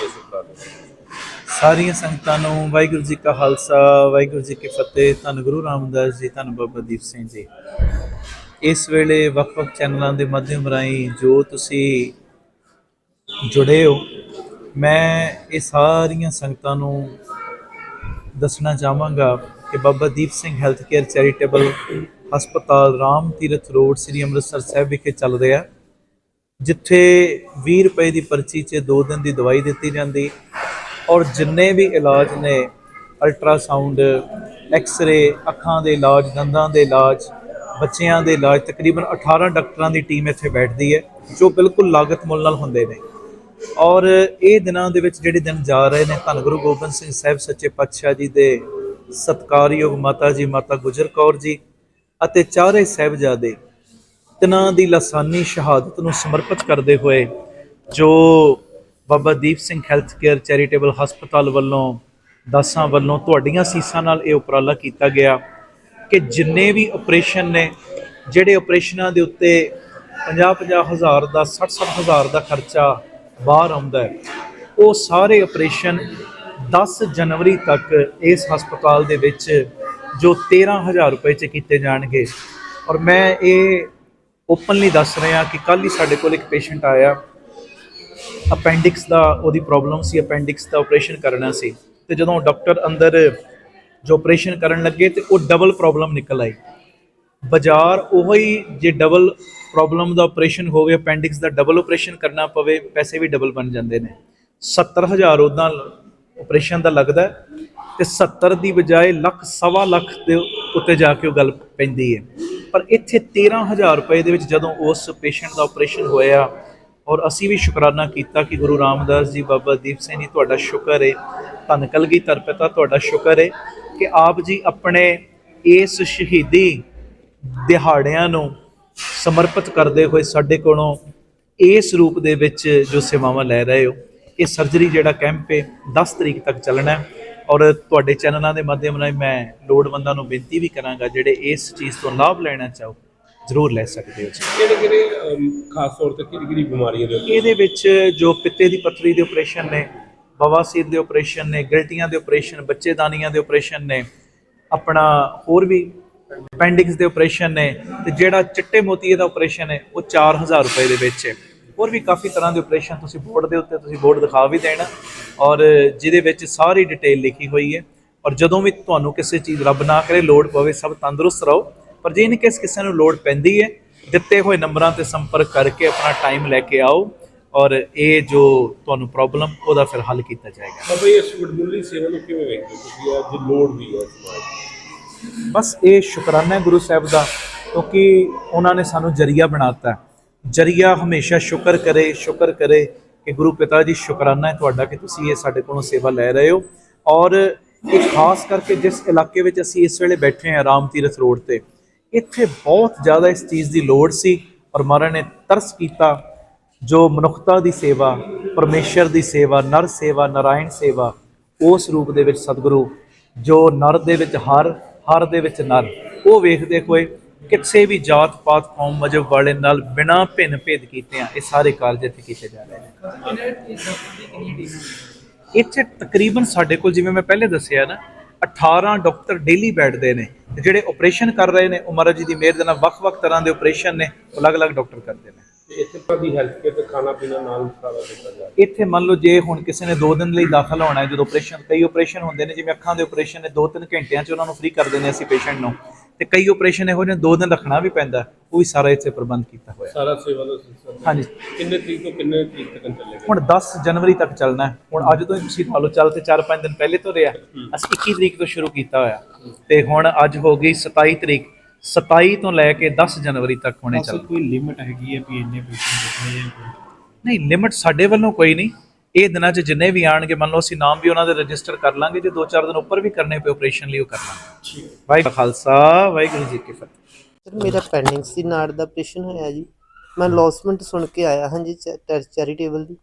ਜੀ ਇਸ ਉਪਰਾਲੇ ਸਾਰੀਆਂ ਸੰਗਤਾਂ ਨੂੰ ਵਾਹਿਗੁਰੂ ਜੀ ਕਾ ਖਾਲਸਾ, ਵਾਹਿਗੁਰੂ ਜੀ ਕੀ ਫਤਿਹ। ਧੰਨ ਗੁਰੂ ਰਾਮਦਾਸ ਜੀ, ਧੰਨ ਬਾਬਾ ਦੀਪ ਸਿੰਘ ਜੀ। ਇਸ ਵੇਲੇ ਵੱਖ-ਵੱਖ ਚੈਨਲਾਂ ਦੇ ਮਾਧਿਅਮ ਰਾਹੀਂ ਜੋ ਤੁਸੀਂ ਜੁੜੇ ਹੋ, ਮੈਂ ਇਹ ਸਾਰੀਆਂ ਸੰਗਤਾਂ ਨੂੰ ਦੱਸਣਾ ਚਾਹਾਂਗਾ ਕਿ Baba Deep Singh health care charitable ਹਸਪਤਾਲ ਰਾਮ ਤੀਰਥ ਰੋਡ, ਸ੍ਰੀ ਅੰਮ੍ਰਿਤਸਰ ਸਾਹਿਬ ਵਿਖੇ ਚੱਲ ਰਿਹਾ ਜਿੱਥੇ 20 ਰੁਪਏ ਦੀ ਪਰਚੀ 'ਚ 2 ਦਿਨ ਦੀ ਦਵਾਈ ਦਿੱਤੀ ਜਾਂਦੀ ਔਰ ਜਿੰਨੇ ਵੀ ਇਲਾਜ ਨੇ ਅਲਟਰਾਸਾਊਂਡ ਐਕਸ-ਰੇ ਅੱਖਾਂ ਦੇ ਇਲਾਜ, ਦੰਦਾਂ ਦੇ ਇਲਾਜ, ਬੱਚਿਆਂ ਦੇ ਇਲਾਜ, ਤਕਰੀਬਨ 18 ਡਾਕਟਰਾਂ ਦੀ ਟੀਮ ਇੱਥੇ ਬੈਠਦੀ ਹੈ, ਜੋ ਬਿਲਕੁਲ ਲਾਗਤ ਮੁੱਲ ਨਾਲ ਹੁੰਦੇ ਨੇ। ਔਰ ਇਹ ਦਿਨਾਂ ਦੇ ਵਿੱਚ ਜਿਹੜੇ ਦਿਨ ਜਾ ਰਹੇ ਨੇ, ਧੰਨ ਗੁਰੂ ਗੋਬਿੰਦ ਸਿੰਘ ਸਾਹਿਬ, ਸੱਚੇ ਪਾਤਸ਼ਾਹ ਜੀ ਦੇ ਸਤਕਾਰਯੋਗ ਮਾਤਾ ਜੀ, ਮਾਤਾ ਗੁਜਰ ਕੌਰ ਜੀ ਅਤੇ ਚਾਰੇ ਸਾਹਿਬਜ਼ਾਦੇ ਤਿਨਾਂ ਦੀ ਲਸਾਨੀ ਸ਼ਹਾਦਤ ਨੂੰ ਸਮਰਪਿਤ ਕਰਦੇ ਹੋਏ ਜੋ Baba Deep Singh health care charitable ਹਸਪਤਾਲ ਵੱਲੋਂ ਦਾਸਾਂ ਵੱਲੋਂ ਤੁਹਾਡੀਆਂ ਸੀਸਾਂ ਨਾਲ ਇਹ ਉਪਰਾਲਾ ਕੀਤਾ ਗਿਆ ਕਿ ਜਿੰਨੇ ਵੀ ਆਪਰੇਸ਼ਨ ਨੇ, ਜਿਹੜੇ ਆਪਰੇਸ਼ਨਾਂ ਦੇ ਉੱਤੇ 50-50 ਹਜ਼ਾਰ ਦਾ 60-60 ਹਜ਼ਾਰ ਦਾ ਖਰਚਾ ਬਾਹਰ ਆਉਂਦਾ ਹੈ, ਉਹ ਸਾਰੇ ਆਪਰੇਸ਼ਨ 10 ਜਨਵਰੀ ਤੱਕ ਇਸ ਹਸਪਤਾਲ ਦੇ ਵਿੱਚ ਜੋ 13000 ਰੁਪਏ ਚ ਕੀਤੇ ਜਾਣਗੇ। ਔਰ ਮੈਂ ਇਹ ਓਪਨਲੀ ਦੱਸ ਰਹੇ ਰਿਹਾ ਕਿ ਕੱਲ ਹੀ ਸਾਡੇ ਕੋਲ ਇੱਕ ਪੇਸ਼ੈਂਟ ਆਇਆ। ਅਪੈਂਡਿਕਸ ਦਾ, ਉਹਦੀ ਪ੍ਰੋਬਲਮ ਸੀ ਅਪੈਂਡਿਕਸ ਦਾ ਆਪਰੇਸ਼ਨ ਕਰਨਾ ਸੀ। ਤੇ ਜਦੋਂ ਡਾਕਟਰ ਅੰਦਰ ਜੋ ਆਪਰੇਸ਼ਨ ਕਰਨ ਲੱਗੇ ਤੇ ਉਹ ਡਬਲ ਪ੍ਰੋਬਲਮ ਨਿਕਲ ਆਈ। ਬਾਜ਼ਾਰ ਉਹੀ ਜੇ ਡਬਲ ਪ੍ਰੋਬਲਮ ਦਾ ਆਪਰੇਸ਼ਨ ਹੋਵੇ ਅਪੈਂਡਿਕਸ ਦਾ ਡਬਲ ਆਪਰੇਸ਼ਨ ਕਰਨਾ ਪਵੇ, ਪੈਸੇ ਵੀ ਡਬਲ ਬਣ ਜਾਂਦੇ ਨੇ। 70000 ਉਦਾਂ ਆਪਰੇਸ਼ਨ ਦਾ ਲੱਗਦਾ ਹੈ ਤੇ 70 ਦੀ ਬਜਾਏ ਲੱਖ, ਸਵਾ ਲੱਖ ਦੇ ਉੱਤੇ ਜਾ ਕੇ ਉਹ ਗੱਲ ਪੈਂਦੀ ਹੈ। ਪਰ ਇੱਥੇ 13000 ਰੁਪਏ ਦੇ ਵਿੱਚ ਜਦੋਂ ਉਸ ਪੇਸ਼ੈਂਟ ਦਾ ਆਪਰੇਸ਼ਨ ਹੋਇਆ, ਔਰ ਅਸੀਂ ਵੀ ਸ਼ੁਕਰਾਨਾ ਕੀਤਾ ਕਿ ਗੁਰੂ ਰਾਮਦਾਸ ਜੀ, ਬਾਬਾ ਦੀਪ ਸਿੰਘ ਜੀ, ਤੁਹਾਡਾ ਸ਼ੁਕਰ ਹੈ ਧੰਨ ਕਲਗੀਧਰ ਪਿਤਾ, ਤੁਹਾਡਾ ਸ਼ੁਕਰ ਹੈ ਕਿ ਆਪ ਜੀ ਆਪਣੇ ਇਸ ਸ਼ਹੀਦੀ ਦਿਹਾੜਿਆਂ ਨੂੰ ਸਮਰਪਿਤ ਕਰਦੇ ਹੋਏ ਸਾਡੇ ਕੋਲੋਂ ਇਸ ਰੂਪ ਦੇ ਵਿੱਚ ਜੋ ਸੇਵਾਵਾਂ ਲੈ ਰਹੇ ਹੋ। ਇਹ ਸਰਜਰੀ ਜਿਹੜਾ ਕੈਂਪ ਹੈ 10 ਤਰੀਕ ਤੱਕ ਚੱਲਣਾ ਹੈ। ਔਰ ਤੁਹਾਡੇ ਚੈਨਲਾਂ ਦੇ ਮਾਧਿਅਮ ਨਾਲ ਮੈਂ ਲੋੜਵੰਦਾਂ ਨੂੰ ਬੇਨਤੀ ਵੀ ਕਰਾਂਗਾ ਜਿਹੜੇ ਇਸ ਚੀਜ਼ ਤੋਂ ਲਾਭ ਲੈਣਾ ਚਾਹੋ ਜ਼ਰੂਰ ਲੈ ਸਕਦੇ ਹੋ ਕਿਹੜੇ ਕਿਹੜੇ ਖਾਸ ਤੌਰ ਤੇ ਕਿਹੜੀ ਕਿਹੜੀ ਬਿਮਾਰੀਆਂ ਦੇ ਇਹਦੇ ਵਿੱਚ ਜੋ ਪਿੱਤੇ ਦੀ ਪੱਥਰੀ ਦੇ ਆਪਰੇਸ਼ਨ ਨੇ ਬਵਾਸੀਰ ਦੇ ਆਪਰੇਸ਼ਨ ਨੇ ਗਿਲਟੀਆਂ ਦੇ ਆਪਰੇਸ਼ਨ ਬੱਚੇਦਾਨੀਆਂ ਦੇ ਆਪਰੇਸ਼ਨ ਨੇ ਆਪਣਾ ਹੋਰ ਵੀ ਅਪੈਂਡਿਕਸ ਦੇ ਆਪਰੇਸ਼ਨ ਨੇ ਤੇ ਜਿਹੜਾ ਚਿੱਟੇ ਮੋਤੀਏ ਦਾ ਆਪਰੇਸ਼ਨ ਹੈ ਉਹ 4000 ਰੁਪਏ ਦੇ ਵਿੱਚ ਹੈ। ਹੋਰ ਵੀ ਕਾਫੀ ਤਰ੍ਹਾਂ ਦੇ ਆਪਰੇਸ਼ਨ ਤੁਸੀਂ ਬੋਰਡ ਦੇ ਉੱਤੇ ਤੁਸੀਂ ਬੋਰਡ ਦਿਖਾ ਵੀ ਦੇਣਾ ਔਰ ਜਿਹਦੇ ਵਿੱਚ ਸਾਰੀ ਡਿਟੇਲ ਲਿਖੀ ਹੋਈ ਹੈ ਔਰ ਜਦੋਂ ਵੀ ਤੁਹਾਨੂੰ ਕਿਸੇ ਚੀਜ਼ ਰੱਬ ਨਾ ਕਰੇ ਲੋੜ ਪਵੇ ਸਭ ਤੰਦਰੁਸਤ ਰਹੋ। ਪਰ ਜੇ ਇਨ ਕੇਸ ਕਿਸੇ ਨੂੰ ਲੋੜ ਪੈਂਦੀ ਹੈ ਦਿੱਤੇ ਹੋਏ ਨੰਬਰਾਂ ਤੇ ਸੰਪਰਕ ਕਰਕੇ ਆਪਣਾ ਟਾਈਮ ਲੈ ਕੇ ਆਓ ਔਰ ਇਹ ਜੋ ਤੁਹਾਨੂੰ ਪ੍ਰੋਬਲਮ ਉਹਦਾ ਫਿਰ ਹੱਲ ਕੀਤਾ ਜਾਏਗਾ। ਬਾਬਾ ਇਸ ਵਡਮੁੱਲੀ ਸੇਵਾ ਨੂੰ ਕਿਵੇਂ ਵੇਖਦੇ ਤੁਸੀਂ? ਅੱਜ ਲੋੜ ਵੀ ਹੈ ਸਮਾਜ ਬਸ ਇਹ ਸ਼ੁਕਰਾਨਾ ਹੈ ਗੁਰੂ ਸਾਹਿਬ ਦਾ ਕਿਉਂਕਿ ਉਹਨਾਂ ਨੇ ਸਾਨੂੰ ਜਰੀਆ ਬਣਾਤਾ ਜਰੀਆ ਹਮੇਸ਼ਾ ਸ਼ੁਕਰ ਕਰੇ ਸ਼ੁਕਰ ਕਰੇ ਕਿ ਗੁਰੂ ਪਿਤਾ ਜੀ, ਸ਼ੁਕਰਾਨਾ ਹੈ ਤੁਹਾਡਾ ਕਿ ਤੁਸੀਂ ਇਹ ਸਾਡੇ ਕੋਲੋਂ ਸੇਵਾ ਲੈ ਰਹੇ ਹੋ। ਔਰ ਇਹ ਖਾਸ ਕਰਕੇ ਜਿਸ ਇਲਾਕੇ ਵਿੱਚ ਅਸੀਂ ਇਸ ਵੇਲੇ ਬੈਠੇ ਹਾਂ, ਰਾਮ ਤੀਰਥ ਰੋਡ ਤੇ, ਇੱਥੇ ਬਹੁਤ ਜ਼ਿਆਦਾ ਇਸ ਚੀਜ਼ ਦੀ ਲੋੜ ਸੀ ਔਰ ਮਹਾਰਾਜ ਨੇ ਤਰਸ ਕੀਤਾ ਜੋ ਮਨੁੱਖਤਾ ਦੀ ਸੇਵਾ, ਪਰਮੇਸ਼ਰ ਦੀ ਸੇਵਾ, ਨਰ ਸੇਵਾ, ਨਾਰਾਇਣ ਸੇਵਾ, ਉਸ ਰੂਪ ਦੇ ਵਿੱਚ ਸਤਿਗੁਰੂ, ਜੋ ਨਰ ਦੇ ਵਿੱਚ ਹਰ ਹਰ ਦੇ ਵਿੱਚ ਨਰ, ਉਹ ਵੇਖਦੇ ਹੋਏ ਕਿਸੇ ਵੀ ਜਾਤ ਪਾਤ ਕੌਮ ਮਜਬ ਵਾਲੇ ਨਾਲ ਬਿਨਾਂ ਭਿੰਨ ਭੇਦ ਕੀਤੇ ਆ ਇਹ ਸਾਰੇ ਕਾਰਜ ਇੱਥੇ ਕੀਤੇ ਜਾ ਰਹੇ ਨੇ। ਇੱਥੇ ਤਕਰੀਬਨ ਸਾਡੇ ਕੋਲ ਜਿਵੇਂ ਮੈਂ ਪਹਿਲੇ ਦੱਸਿਆ ਨਾ 18 ਡਾਕਟਰ ਡੇਲੀ ਬੈਠਦੇ ਨੇ ਤੇ ਜਿਹੜੇ ਆਪਰੇਸ਼ਨ ਕਰ ਰਹੇ ਨੇ ਉਹ ਮਹਾਰਾਜ ਜੀ ਦੀ ਮਿਹਰ ਦੇ ਨਾਲ ਵੱਖ-ਵੱਖ ਤਰ੍ਹਾਂ ਦੇ ਆਪਰੇਸ਼ਨ ਨੇ ਅਲੱਗ-ਅਲੱਗ ਡਾਕਟਰ ਕਰਦੇ ਨੇ। ਤੇ ਇੱਥੇ ਪਰ ਦੀ ਹੈਲਥ ਕੇਅਰ ਤੇ ਖਾਣਾ ਪੀਣਾ ਨਾਲ ਸਾਰਾ ਦਿੱਤਾ ਜਾ ਇੱਥੇ ਮੰਨ ਲਓ ਜੇ ਹੁਣ ਕਿਸੇ ਨੇ 2 ਦਿਨ ਲਈ ਦਾਖਲ ਹੋਣਾ ਹੈ ਜਦੋਂ ਆਪਰੇਸ਼ਨ ਕਈ ਆਪਰੇਸ਼ਨ ਹੁੰਦੇ ਨੇ ਜਿਵੇਂ ਅੱਖਾਂ ਦੇ ਆਪਰੇਸ਼ਨ ਨੇ 2-3 ਘੰਟਿਆਂ 'ਚ ਉਹਨਾਂ ਨੂੰ ਫ੍ਰੀ ਕਰ ਦਿੰਦੇ ਅਸੀਂ ਪੇਸ਼ੈਂਟ ਨੂੰ। ਤੇ ਕਈ ਆਪਰੇਸ਼ਨ ਇਹੋ ਜਿਹੇ 2 ਦਿਨ ਰੱਖਣਾ ਵੀ ਪੈਂਦਾ ਉਹ ਵੀ ਸਾਰਾ ਇੱਥੇ ਪ੍ਰਬੰਧ ਕੀਤਾ ਹੋਇਆ। ਸਾਰਾ ਸੇਵਾ ਦਾ ਸਿਲਸਿਲਾ ਹਾਂਜੀ। ਕਿੰਨੇ ਤਰੀਕ ਤੋਂ ਕਿੰਨੇ ਤਰੀਕ ਤੱਕ ਚੱਲੇਗਾ ਹੁਣ 10 ਜਨਵਰੀ ਤੱਕ ਚੱਲਣਾ ਹੈ। ਹੁਣ ਅੱਜ ਤੋਂ ਹੀ ਤੁਸੀਂ ਲਾ ਲਓ ਚੱਲ ਤੇ 4-5 ਦਿਨ ਪਹਿਲੇ ਤੋਂ ਰਿਹਾ। ਅਸੀਂ 21 ਤਰੀਕ ਤੋਂ ਸ਼ੁਰੂ ਕੀਤਾ ਹੋਇਆ। ਤੇ ਹੁਣ ਅੱਜ ਹੋ ਗਈ 27 ਤਰੀਕ। 27 ਤੋਂ ਲੈ ਕੇ 10 ਜਨਵਰੀ ਤੱਕ ਹੋਣੇ ਚੱਲ ਕੋਈ ਲਿਮਿਟ ਹੈਗੀ ਹੈ ਵੀ ਇੰਨੇ ਪੇਸ਼ੈਂਟ ਦੇਖਣੇ ਜਾਂ ਕੋਈ? ਨਹੀਂ ਲਿਮਿਟ ਸਾਡੇ ਵੱਲੋਂ ਕੋਈ ਨਹੀਂ। ਇਹ ਦਿਨਾਂ 'ਚ ਜਿੰਨੇ ਵੀ ਆਣਗੇ ਮੰਨ ਲਓ ਅਸੀਂ ਨਾਮ ਵੀ ਉਹਨਾਂ ਦੇ ਰਜਿਸਟਰ ਕਰ ਲਾਂਗੇ ਜੇ 2-4 ਦਿਨ ਉੱਪਰ ਵੀ ਕਰਨੇ ਪਏ ਆਪਰੇਸ਼ਨ ਲਈ ਉਹ ਕਰ ਲਾਂਗੇ। ਵਾਹਿਗੁਰੂ ਖਾਲਸਾ ਵਾਹਿਗੁਰੂ ਜੀ ਕੀ ਫਤਿਹ। ਸਰ ਮੇਰਾ ਪੈਂਡਿੰਗ ਸੀ ਨਾੜ ਦਾ ਆਪਰੇਸ਼ਨ ਹੋਇਆ ਜੀ। ਮੈਂ ਲੌਸਮੈਂਟ ਸੁਣ ਕੇ ਆਇਆ ਹਾਂ ਜੀ ਚੈਰੀਟੇਬਲ ਦੀ।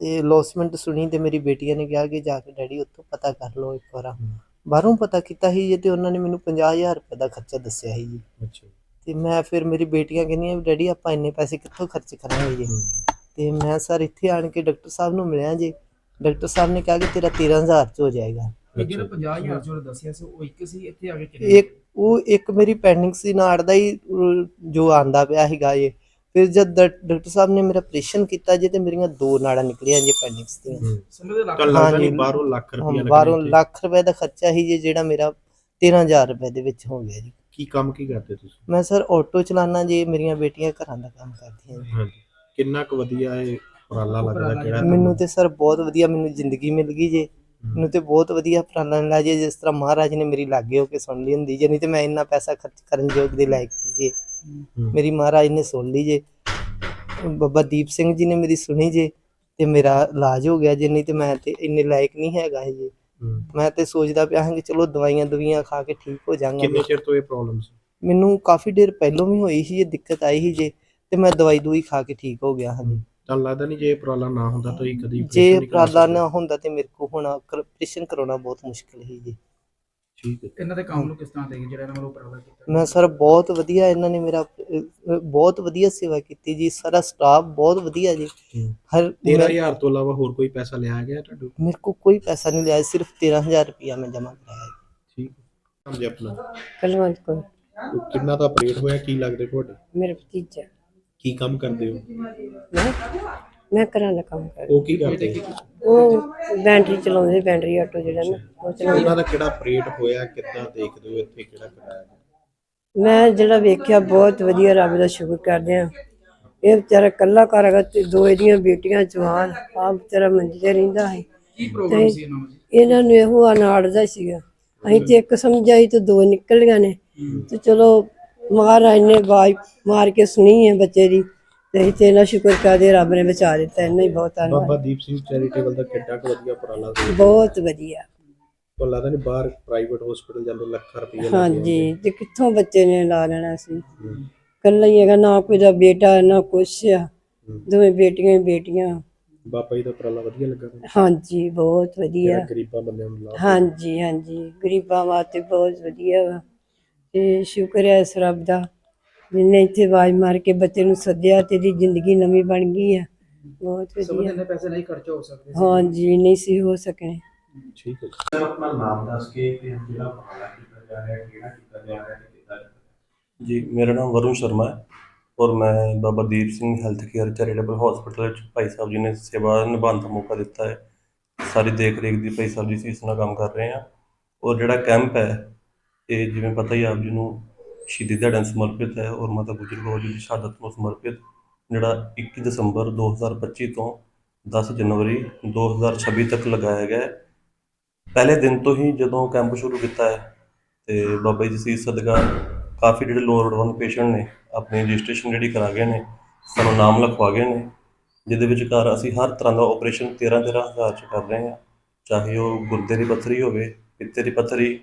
ਤੇ ਲੌਸਮੈਂਟ ਸੁਣੀ ਤੇ ਮੇਰੀ ਬੇਟੀਆਂ ਨੇ ਕਿਹਾ ਕਿ ਜਾ ਕੇ ਡੈਡੀ ਉੱਥੋਂ ਪਤਾ ਕਰ ਲਓ ਇੱਕ ਵਾਰ। ਬਾਹਰੋਂ ਪਤਾ ਕੀਤਾ ਸੀ ਜੀ ਤੇ ਉਹਨਾਂ ਨੇ ਮੈਨੂੰ 50000 ਰੁਪਏ ਦਾ ਖਰਚਾ ਦੱਸਿਆ ਸੀ ਜੀ। ਅੱਛਾ ਤੇ ਮੈਂ ਫਿਰ ਮੇਰੀ ਬੇਟੀਆਂ ਕਹਿੰਦੀਆਂ ਵੀ ਡੈਡੀ ਆਪਾਂ ਇੰਨੇ ਪੈਸੇ ਕਿੱਥੋਂ ਖਰਚ ਕਰਾਂਗੇ ਜੀ? ਤੇ ਮੈਂ ਸਰ ਇੱਥੇ ਆਣ ਕੇ ਡਾਕਟਰ ਸਾਹਿਬ ਨੂੰ ਮਿਲਿਆ ਜੀ। ਡਾਕਟਰ ਸਾਹਿਬ ਨੇ ਕਿਹਾ ਕਿ ਤੇਰਾ 13000 ਚ ਹੋ ਜਾਏਗਾ। ਜਿਹੜਾ 50000 ਜੋ ਦੱਸਿਆ ਸੀ ਉਹ ਇੱਕ ਸੀ ਇੱਥੇ ਆ ਕੇ ਚਲੇ ਇੱਕ ਉਹ ਇੱਕ ਮੇਰੀ ਪੈਂਡਿੰਗ ਸੀ ਨਾੜ ਦਾ ਹੀ ਜੋ ਆਂਦਾ ਪਿਆ ਸੀਗਾ ਇਹ। ਫਿਰ ਜਦ ਡਾਕਟਰ ਸਾਹਿਬ ਨੇ ਮੇਰਾ ਆਪਰੇਸ਼ਨ ਕੀਤਾ ਜੇ ਤੇ ਮੇਰੀਆਂ ਦੋ ਨਾੜਾਂ ਨਿਕਲੀਆਂ ਜੇ ਪੈਂਡਿੰਗਸ ਦੀਆਂ ਸਮਝਦੇ ਲੱਗ ਤਾਂ ਲੱਗਦਾ। ਨਹੀਂ ਬਾਹਰੋਂ ਲੱਖ ਹਾਂ, ਰੁਪਇਆ ਬਾਹਰੋਂ ਲੱਗਣਾ ਲੱਖ ਰੁਪਏ ਦਾ ਖਰਚਾ ਸੀ ਜੇ ਜਿਹੜਾ ਮੇਰਾ 13000 ਰੁਪਏ ਦੇ ਵਿੱਚ ਹੋ ਗਿਆ ਜੀ। ਕੀ ਕੰਮ ਕੀ ਕਰਦੇ ਤੁਸੀਂ? ਮੈਂ ਸਰ ਆਟੋ ਚਲਾਉਣਾ ਜੇ ਮੇਰੀਆਂ ਬੇਟੀਆਂ ਘਰਾਂ ਦਾ ਕੰਮ ਕਰਦੀਆਂ ਜੀ। ਹਾਂਜੀ। ਕਿੰਨਾ ਕੁ ਵਧੀਆ ਇਹ ਉਪਰਾਲਾ ਲੱਗਦਾ ਕਿਹੜਾ ਮੈਨੂੰ ਤੇ ਸਰ ਬਹੁਤ ਵਧੀਆ ਮੈਨੂੰ ਜ਼ਿੰਦਗੀ ਮਿਲ ਗਈ ਜੇ। ਮੈਨੂੰ ਤੇ ਬਹੁਤ ਵਧੀਆ ਉਪਰਾਲਾ ਮਿਲਿਆ ਜੇ ਜਿਸ ਤਰ੍ਹਾਂ ਮਹਾਰਾਜ ਨੇ ਮੇਰੀ ਲਾਗੇ ਹੋ ਕੇ ਸੁਣ ਲਈ ਹੁੰਦੀ ਜੇ ਨਹੀਂ ਤੇ ਮੈਂ ਇੰਨਾ ਪੈਸਾ ਖਰਚ ਕਰਨ ਯੋਗ ਦੇ ਲਾਇਕ ਨਹੀਂ ਜੇ। ਹੂੰ। ਮੇਰੀ ਮਹਾਰਾਜ ਨੇ ਸੁਣ ਲਈ ਜੇ। ਬਾਬਾ ਦੀਪ ਸਿੰਘ ਜੀ ਨੇ ਮੇਰੀ ਸੁਣੀ ਜੇ ਤੇ ਮੇਰਾ ਇਲਾਜ ਹੋ ਗਿਆ ਜੇ ਨਹੀਂ ਤੇ ਮੈਂ ਤੇ ਇੰਨੇ ਲਾਇਕ ਨਹੀਂ ਹੈਗਾ ਇਹ ਜੇ। ਮੈਂ ਤੇ ਸੋਚਦਾ ਪਿਆ ਹਾਂ ਕਿ ਚਲੋ ਦਵਾਈਆਂ ਦਵਾਈਆਂ ਖਾ ਕੇ ਠੀਕ ਹੋ ਜਾਵਾਂਗਾ। ਕਿੰਨੇ ਚਿਰ ਤੋਂ ਇਹ ਪ੍ਰੋਬਲਮ ਸੀ? ਮੈਨੂੰ ਕਾਫੀ ਦੇਰ ਪਹਿਲਾਂ ਵੀ ਹੋਈ ਸੀ ਇਹ ਦਿੱਕਤ ਆਈ ਸੀ ਜੇ। ਤੇ ਮੈਂ ਦਵਾਈ ਦੂਈ ਖਾ ਕੇ ਠੀਕ ਹੋ ਗਿਆ ਹਾਂ ਜੀ ਤਾਂ ਲੱਗਦਾ ਨਹੀਂ ਜੇ ਇਹ ਉਪਰਾਲਾ ਨਾ ਹੁੰਦਾ ਤਾਂ ਇਹ ਕਦੀ ਜੇ ਨਹੀਂ ਕਰਾ ਉਪਰਾਲਾ ਸਕਦੇ। ਨਾ ਹੁੰਦਾ ਤੇ ਮੇਰੇ ਕੋ ਹੁਣ ਆਪਰੇਸ਼ਨ ਕਰਾਉਣਾ ਬਹੁਤ ਮੁਸ਼ਕਲ ਸੀ ਜੀ। ਠੀਕ ਹੈ। ਇਹਨਾਂ ਦੇ ਕੰਮ ਨੂੰ ਕਿਸ ਤਰ੍ਹਾਂ ਦੇ ਜਿਹੜਾ ਇਹਨਾਂ ਵੱਲੋਂ ਉਪਰਾਲਾ ਕੀਤਾ? ਮੈਂ ਸਰ ਬਹੁਤ ਵਧੀਆ ਇਹਨਾਂ ਨੇ ਮੇਰਾ ਅਹ, ਅਹ, ਬਹੁਤ ਵਧੀਆ ਸੇਵਾ ਕੀਤੀ ਜੀ। ਸਾਰਾ ਸਟਾਫ ਬਹੁਤ ਵਧੀਆ ਜੀ। ਹੂੰ। ਹਰ 13000 ਤੋਂ ਇਲਾਵਾ ਹੋਰ ਕੋਈ ਪੈਸਾ ਲਿਆ ਗਿਆ ਤੁਹਾਡੇ ਕੋਲ? ਮੇਰੇ ਕੋ ਕੋਈ ਪੈਸਾ ਨਹੀਂ ਲਿਆ ਸਿਰਫ 13000 ਰੁਪਇਆ ਮੈਂ ਜਮ੍ਹਾਂ ਕਰਾਇਆ ਜੀ। ਠੀਕ ਹੈ। ਸਮਝ ਆਪਣਾ? ਕਲਵੰਤ ਕੌਰ। ਤੇ ਕਿੰਨਾ ਦਾ ਆਪਰੇਟ ਹੋਇਆ ਕੀ ਲੱਗਦੇ ਤੁਹਾਡੇ? ਮੇਰਾ ਭਤੀਜਾ। ਕੀ ਕੰਮ ਕਰਦੇ ਹੋ? ਮੈਂ ਮੈਂ ਘਰਾਂ ਦਾ ਕੰਮ ਕਰ ਉਹ ਕੀ ਕਰਦੇ? ਉਹ ਬੈਟਰੀ ਚਲਾਉਂਦੇ ਬੈਟਰੀ ਆਟੋ ਜਿਹੜਾ ਨਾ ਉਹ ਚਲਾਉਂਦੇ। ਉਹਨਾਂ ਦਾ ਕਿਹੜਾ ਆਪਰੇਟ ਹੋਇਆ ਕਿੱਦਾਂ ਦੇਖਦੇ ਹੋ ਇੱਥੇ ਕਿਹੜਾ ਕਰਾਇਆ? ਮੈਂ ਜਿਹੜਾ ਵੇਖਿਆ ਬਹੁਤ ਵਧੀਆ ਰੱਬ ਦਾ ਸ਼ੁਕਰ ਕਰਦੇ ਆ ਇਹ ਵਿਚਾਰਾ ਕੱਲਾ ਘਰ ਹੈਗਾ ਤੇ ਦੋ ਇਹਦੀਆਂ ਬੇਟੀਆਂ ਜਵਾਨ ਆਪ ਵਿਚਾਰਾ ਮੰਜੀ ਤੇ ਰਹਿੰਦਾ ਹੈ ਕੀ ਪ੍ਰੋਬਲਮ ਸੀ ਇਹਨਾਂ ਨੂੰ ਜੀ? ਇਹਨਾਂ ਨੂੰ ਇਹੋ ਅਨਾੜ ਦਾ ਸੀਗਾ। ਅਸੀਂ ਤੇ ਇੱਕ ਸਮਝਾਈ ਤੇ ਦੋ ਨਿਕਲੀਆਂ ਨੇ। ਤੇ ਚਲੋ ਮਹਾਰਾਜ ਨੇ ਆਵਾਜ਼ ਮਾਰ ਕੇ ਸੁਣੀ ਹੈ ਬੱਚੇ ਦੀ ਤੇ ਤੇ ਇਹਨਾਂ ਸ਼ੁਕਰ ਕਰਦੇ ਰੱਬ ਨੇ ਬਚਾ ਦਿੱਤਾ ਇਹਨਾਂ ਹੀ ਬਹੁਤ ਧੰਨਵਾਦ। ਬਾਬਾ ਦੀਪ ਸਿੰਘ ਚੈਰੀਟੇਬਲ ਦਾ ਕਿੱਡਾ ਕੁ ਵਧੀਆ ਉਪਰਾਲਾ ਸੀ। ਬਹੁਤ ਵਧੀਆ। ਤੁਹਾਨੂੰ ਲੱਗਦਾ ਨਹੀਂ ਬਾਹਰ ਪ੍ਰਾਈਵੇਟ ਹਸਪੀਟਲ ਜਾਂਦੇ ਲੱਖਾਂ ਰੁਪਏ ਲੱਗ ਹਾਂਜੀ ਤੇ ਕਿੱਥੋਂ ਬੱਚੇ ਨੇ ਲਾ ਲੈਣਾ ਸੀ? ਕੱਲਾ ਹੀ ਹੈਗਾ ਨਾ ਕੋਈ ਦਾ ਬੇਟਾ ਨਾ ਕੁਛ ਆ। ਦੋਵੇਂ ਬੇਟੀਆਂ ਹੀ ਬੇਟੀਆਂ। ਬਾਬਾ ਜੀ ਦਾ ਉਪਰਾਲਾ ਵਧੀਆ ਲੱਗਾ ਤੁਹਾਨੂੰ? ਹਾਂਜੀ ਬਹੁਤ ਵਧੀਆ। ਜਿਹੜਾ ਗਰੀਬਾਂ ਬੰਦਿਆਂ ਨੂੰ ਲਾਭ ਹਾਂਜੀ ਹਾਂਜੀ ਗਰੀਬਾਂ ਵਾਸਤੇ ਬਹੁਤ ਵਧੀਆ ਵਾ। ਤੇ ਸ਼ੁਕਰ ਹੈ ਇਸ ਰੱਬ ਦਾ ਜਿਨੇ ਇੱਥੇ ਆਵਾਜ਼ ਮਾਰ ਕੇ ਬੱਚੇ ਨੂੰ ਸੱਦਿਆ ਤੇ ਦੀ ਜ਼ਿੰਦਗੀ ਨਵੀਂ ਬਣ ਗਈ ਆ। ਬਹੁਤ ਵਧੀਆ। ਇੰਨੇ ਪੈਸੇ ਨਹੀਂ ਖਰਚ ਹੋ ਸਕਦੇ ਸੀ। ਹਾਂਜੀ ਨਹੀਂ ਸੀ ਹੋ ਸਕਣੇ। ਠੀਕ ਹੈ ਸਰ ਆਪਣਾ ਨਾਮ ਦੱਸ ਕੇ ਤੇ ਜਿਹੜਾ ਉਪਰਾਲਾ ਕੀਤਾ ਜਾ ਰਿਹਾ ਕਿਹੜਾ ਕੀਤਾ ਜਾ ਰਿਹਾ ਤੇ ਕਿੱਦਾਂ ਜੀ ਮੇਰਾ ਨਾਮ ਵਰੁਣ ਸ਼ਰਮਾ ਹੈ ਔਰ ਮੈਂ Baba Deep Singh health care charitable hospital ਵਿੱਚ ਭਾਈ ਸਾਹਿਬ ਜੀ ਨੇ ਸੇਵਾ ਨਿਭਾਉਣ ਦਾ ਮੌਕਾ ਦਿੱਤਾ ਹੈ। ਸਾਰੀ ਦੇਖ ਰੇਖ ਦੀ ਭਾਈ ਸਾਹਿਬ ਜੀ ਇਸ ਨਾਲ ਕੰਮ ਕਰ ਰਹੇ ਹਾਂ ਔਰ ਜਿਹੜਾ ਕੈਂਪ ਹੈ ਇਹ ਜਿਵੇਂ ਪਤਾ ਹੀ ਆਪ ਜੀ ਨੂੰ ਸ਼ਹੀਦੀ ਦਿਹਾੜੇ ਨੂੰ ਸਮਰਪਿਤ ਹੈ ਔਰ ਮਾਤਾ ਗੁਜਰ ਕੌਰ ਜੀ ਦੀ ਸ਼ਹਾਦਤ ਨੂੰ ਸਮਰਪਿਤ, ਜਿਹੜਾ 21 ਦਸੰਬਰ 2025 ਤੋਂ 10 ਜਨਵਰੀ 2026 ਤੱਕ ਲਗਾਇਆ ਗਿਆ ਹੈ। ਪਹਿਲੇ ਦਿਨ ਤੋਂ ਹੀ ਜਦੋਂ ਕੈਂਪ ਸ਼ੁਰੂ ਕੀਤਾ ਹੈ ਤੇ ਬਾਬਾ ਜੀ ਦੀ ਸਦਕਾ ਕਾਫੀ ਜਿਹੜੇ ਲੋੜਵੰਦ ਪੇਸ਼ੈਂਟ ਨੇ, ਆਪਣੀ ਰਜਿਸਟ੍ਰੇਸ਼ਨ ਜਿਹੜੀ ਕਰਾ ਗਏ ਨੇ, ਸਾਨੂੰ ਨਾਮ ਲਿਖਵਾ ਗਏ ਨੇ, ਜਿਹਦੇ ਵਿੱਚ ਘਰ ਅਸੀਂ ਹਰ ਤਰ੍ਹਾਂ ਦਾ ਆਪਰੇਸ਼ਨ 13 13000 ਚ ਕਰ ਰਹੇ ਹਾਂ, ਚਾਹੇ ਉਹ ਗੁਰਦੇ ਦੀ ਪੱਥਰੀ ਹੋਵੇ, ਪਿੱਤੇ ਦੀ ਪੱਥਰੀ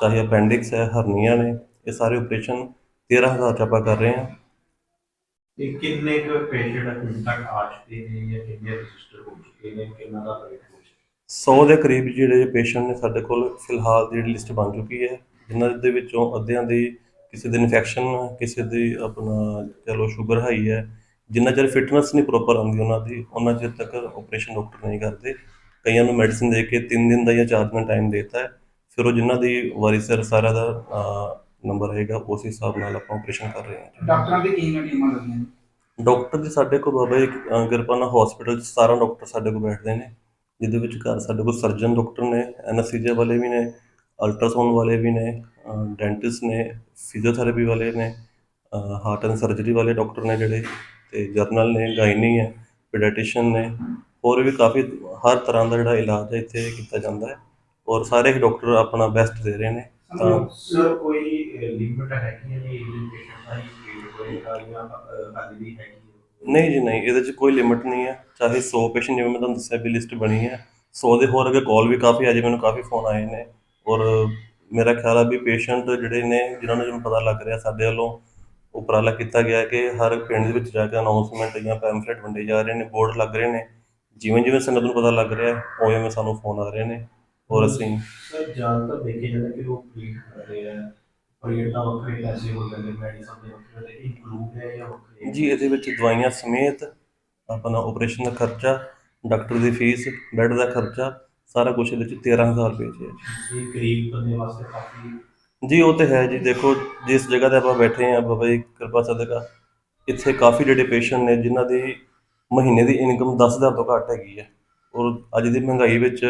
ਚਾਹੇ ਅਪੈਂਡਿਕਸ ਹੈ ਹਰਨੀਆਂ ਨੇ ਇਹ ਸਾਰੇ ਆਪਰੇਸ਼ਨ 13000 ਚ ਆਪਾਂ ਕਰ ਰਹੇ ਹਾਂ। ਤੇ ਕਿੰਨੇ ਕੁ ਪੇਸ਼ੈਂਟ ਹੁਣ ਤੱਕ ਆ ਚੁੱਕੇ ਨੇ ਜਾਂ ਕਿੰਨੇ ਰਜਿਸਟਰ ਹੋ ਚੁੱਕੇ ਨੇ ਕਿੰਨਾ ਦਾ ਰੇਟ ਹੋ ਚੁੱਕਾ? 100 ਦੇ ਕਰੀਬ ਜਿਹੜੇ ਪੇਸ਼ੈਂਟ ਨੇ ਸਾਡੇ ਕੋਲ ਫਿਲਹਾਲ ਜਿਹੜੀ ਲਿਸਟ ਬਣ ਚੁੱਕੀ ਹੈ ਜਿਨ੍ਹਾਂ ਦੇ ਵਿੱਚੋਂ ਅੱਧਿਆਂ ਦੀ ਕਿਸੇ ਦੀ ਇਨਫੈਕਸ਼ਨ ਕਿਸੇ ਦੀ ਆਪਣਾ ਚਲੋ ਸ਼ੂਗਰ ਹਾਈ ਹੈ ਜਿੰਨਾ ਚਿਰ ਫਿਟਨੈਸ ਨਹੀਂ ਪ੍ਰੋਪਰ ਆਉਂਦੀ ਉਹਨਾਂ ਦੀ ਉਹਨਾਂ ਚਿਰ ਤੱਕ ਆਪਰੇਸ਼ਨ ਡਾਕਟਰ ਨਹੀਂ ਕਰਦੇ। ਕਈਆਂ ਨੂੰ ਮੈਡੀਸਿਨ ਦੇ ਕੇ 3 ਦਿਨ ਦਾ ਜਾਂ 4 ਦਿਨ ਟਾਈਮ ਦੇਤਾ ਹੈ। ਉਹ ਜਿਨ੍ਹਾਂ ਦੀ ਵਾਰੀ ਸਿਰ ਸਾਰਾ ਦਾ ਨੰਬਰ ਹੈਗਾ ਉਸ ਹਿਸਾਬ ਨਾਲ ਆਪਾਂ ਆਪਰੇਸ਼ਨ ਕਰ ਰਹੇ ਹਾਂ ਡਾਕਟਰਾਂ ਦੀ ਕਿੰਨੀਆਂ ਟੀਮਾਂ ਲੱਗੀਆਂ ਨੇ ਡਾਕਟਰ ਦੇ ਸਾਡੇ ਕੋਲ ਬਾਬਾ ਜੀ ਅ, ਕਿਰਪਾਨਾ ਹਸਪੀਟਲ 'ਚ 17 ਡਾਕਟਰ ਸਾਡੇ ਕੋਲ ਬੈਠਦੇ ਨੇ ਜਿਹਦੇ ਵਿੱਚ ਘਰ ਸਾਡੇ ਕੋਲ ਸਰਜਨ ਡਾਕਟਰ ਨੇ ਐਨਐਸਸੀਜੇ ਵਾਲੇ ਵੀ ਨੇ ਅਲਟਰਾਸਾਊਂਡ ਵਾਲੇ ਵੀ ਨੇ ਡੈਂਟਿਸਟ ਨੇ ਫਿਜ਼ੀਓਥੈਰੇਪੀ ਵਾਲੇ ਨੇ ਹਾਰਟ ਐਂਡ ਸਰਜਰੀ ਵਾਲੇ ਡਾਕਟਰ ਨੇ ਜਿਹੜੇ ਤੇ ਜਰਨਲ ਨੇ ਗਾਇਨੀ ਹੈ ਪੀਡੀਆਟ੍ਰੀਸ਼ੀਅਨ ਨੇ ਹੋਰ ਵੀ ਕਾਫੀ ਹਰ ਤਰ੍ਹਾਂ ਦਾ ਜਿਹੜਾ ਇਲਾਜ ਹੈ ਇੱਥੇ ਕੀਤਾ ਜਾਂਦਾ ਹੈ। ਔਰ ਸਾਰੇ ਹੀ ਡਾਕਟਰ ਆਪਣਾ ਬੈਸਟ ਦੇ ਰਹੇ ਨੇ। ਤਾਂ ਸਰ ਕੋਈ ਲਿਮਿਟ ਹੈਗੀ ਹੈ ਜੀ ਇਹ ਪੇਸ਼ੈਂਟ ਦਾ ਹੀ ਵੀ ਹੈਗੀ ਹੈ? ਨਹੀਂ ਜੀ ਨਹੀਂ ਇਹਦੇ 'ਚ ਕੋਈ ਲਿਮਿਟ ਨਹੀਂ ਹੈ। ਚਾਹੇ 100 ਪੇਸ਼ੈਂਟ ਜਿਵੇਂ ਮੈਂ ਤੁਹਾਨੂੰ ਦੱਸਿਆ ਵੀ ਲਿਸਟ ਬਣੀ ਹੈ 100 ਦੇ ਹੋਰ ਅੱਗੇ ਕਾਲ ਵੀ ਕਾਫੀ ਆ ਜੀ ਮੈਨੂੰ ਕਾਫੀ ਫੋਨ ਆਏ ਨੇ। ਔਰ ਮੇਰਾ ਖਿਆਲ ਆ ਵੀ ਪੇਸ਼ੈਂਟ ਜਿਹੜੇ ਨੇ ਜਿਨ੍ਹਾਂ ਨੂੰ ਜਿਵੇਂ ਪਤਾ ਲੱਗ ਰਿਹਾ ਸਾਡੇ ਵੱਲੋਂ ਉਪਰਾਲਾ ਕੀਤਾ ਗਿਆ ਕਿ ਹਰ ਪਿੰਡ ਦੇ ਵਿੱਚ ਜਾ ਕੇ ਅਨਾਉਂਸਮੈਂਟ ਜਾਂ ਪੈਂਫਲੇਟ ਵੰਡੇ ਜਾ ਰਹੇ ਨੇ ਬੋਰਡ ਲੱਗ ਰਹੇ ਨੇ। ਜਿਵੇਂ ਜਿਵੇਂ ਸੰਗਤ ਨੂੰ ਪਤਾ ਲੱਗ ਰਿਹਾ ਉਵੇਂ ਉਵੇਂ ਸਾਨੂੰ ਫੋਨ ਆ ਰਹੇ ਨੇ। ਔਰ ਅਸੀਂ? ਸਰ ਜ਼ਿਆਦਾਤਰ ਦੇਖੇ ਜਾਂਦਾ ਕਿ ਉਹ ਟ੍ਰੀਟ ਕਰਦੇ ਆ ਰੇਟ ਦਾ ਵੱਖਰੇ ਪੈਸੇ ਹੋ ਜਾਂਦੇ ਮੈਡੀਸਨ ਦੇ ਵੱਖਰੇ ਤੇ ਇਨਕਲੂਡ ਹੈ ਜਾਂ ਵੱਖਰੇ ਜੀ ਇਹਦੇ ਵਿੱਚ ਦਵਾਈਆਂ ਸਮੇਤ ਆਪਣਾ ਆਪਰੇਸ਼ਨ ਦਾ ਖਰਚਾ ਡਾਕਟਰ ਦੀ ਫੀਸ ਬੈੱਡ ਦਾ ਖਰਚਾ ਸਾਰਾ ਕੁਝ ਇਹਦੇ ਵਿੱਚ 13000 ਰੁਪਏ 'ਚ ਹੈ। ਜੀ। ਗਰੀਬ ਬੰਦੇ ਵਾਸਤੇ ਕਾਫੀ ਜੀ ਉਹ ਤੇ ਹੈ ਜੀ ਦੇਖੋ ਜਿਸ ਜਗ੍ਹਾ ਤੇ ਆਪਾਂ ਬੈਠੇ ਆ ਬਾਬਾ ਜੀ ਕਿਰਪਾ ਸਦਕਾ ਇੱਥੇ ਕਾਫੀ ਜਿਹੜੇ ਪੇਸ਼ੈਂਟ ਨੇ ਜਿਨ੍ਹਾਂ ਦੀ ਮਹੀਨੇ ਦੀ ਇਨਕਮ 10000 ਤੋਂ ਘੱਟ ਹੈਗੀ ਹੈ। ਔਰ ਅੱਜ ਦੀ ਮਹਿੰਗਾਈ ਵਿੱਚ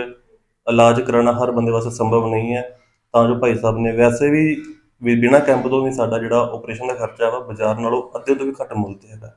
ਇਲਾਜ ਕਰਾਉਣਾ ਹਰ ਬੰਦੇ ਵਾਸਤੇ ਸੰਭਵ ਨਹੀਂ ਹੈ। ਤਾਂ ਜੋ ਭਾਈ ਸਾਹਿਬ ਨੇ ਵੈਸੇ ਵੀ ਵੀ ਬਿਨਾਂ ਕੈਂਪ ਤੋਂ ਵੀ ਸਾਡਾ ਜਿਹੜਾ ਆਪਰੇਸ਼ਨ ਦਾ ਖਰਚਾ ਵਾ, ਬਾਜ਼ਾਰ ਨਾਲੋਂ ਅੱਧੇ ਤੋਂ ਵੀ ਘੱਟ ਮੁੱਲ ਤੇ ਹੈਗਾ।